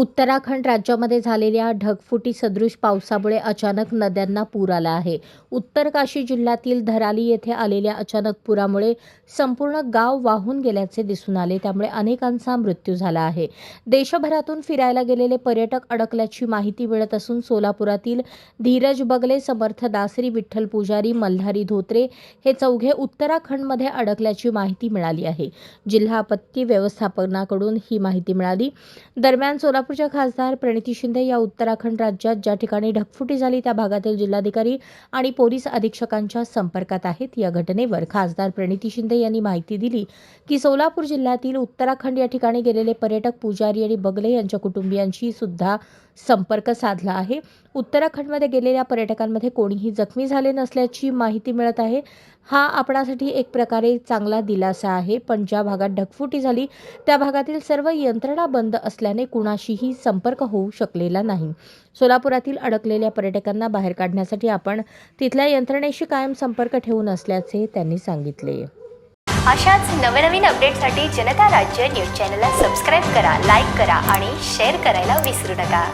उत्तराखंड राज्यामध्ये झालेल्या ढगफुटी सदृश पावसामुळे अचानक नद्यांना पूर आला आहे. उत्तर काशी जिल्ह्यातील धराली येथे आलेल्या अचानक पुरामुळे संपूर्ण गाव वाहून गेल्याचे दिसून आले. त्यामुळे अनेकांचा मृत्यू झाला आहे. देशभरातून फिरायला गेलेले पर्यटक अडकल्याची माहिती मिळत असून सोलापुरातील धीरज बगले समर्थ दासरी विठ्ठल पुजारी मल्हारी धोत्रे हे चौघे उत्तराखंडमध्ये अडकल्याची माहिती मिळाली आहे. जिल्हा आपत्ती व्यवस्थापनाकडून ही माहिती मिळाली. दरम्यान सोलापूरच्या खासदार प्रणिती शिंदे या उत्तराखंड राज्यात ज्या ठिकाणी ढगफुटी झाली त्या भागातील जिल्हाधिकारी आणि पोलीस अधीक्षकांच्या संपर्कात आहेत. या घटनेवर खासदार प्रणिती शिंदे यांनी माहिती दिली की सोलापूर जिल्ह्यातील उत्तराखंड या ठिकाणी गेलेले पर्यटक पुजारी आणि बगले यांच्या कुटुंबियांशी सुद्धा संपर्क साधला आहे. उत्तराखंडमध्ये गेलेल्या पर्यटकांमध्ये कोणीही जखमी झाले नसल्याची माहिती मिळत आहे. हा आपणासाठी एक प्रकारे चांगला दिलासा आहे. पण ज्या भागात ढगफुटी झाली त्या भागातील सर्व यंत्रणा बंद असल्याने कुणाशीही संपर्क होऊ शकलेला नाही. सोलापुरातील अडकलेल्या पर्यटकांना बाहेर काढण्यासाठी आपण तिथल्या यंत्रणेशी कायम संपर्क ठेवून असल्याचे त्यांनी सांगितले. अशाच नवनवीन अपडेटसाठी जनता राज्य न्यूज चॅनलला सबस्क्राईब करा लाईक करा आणि शेअर करायला विसरू नका.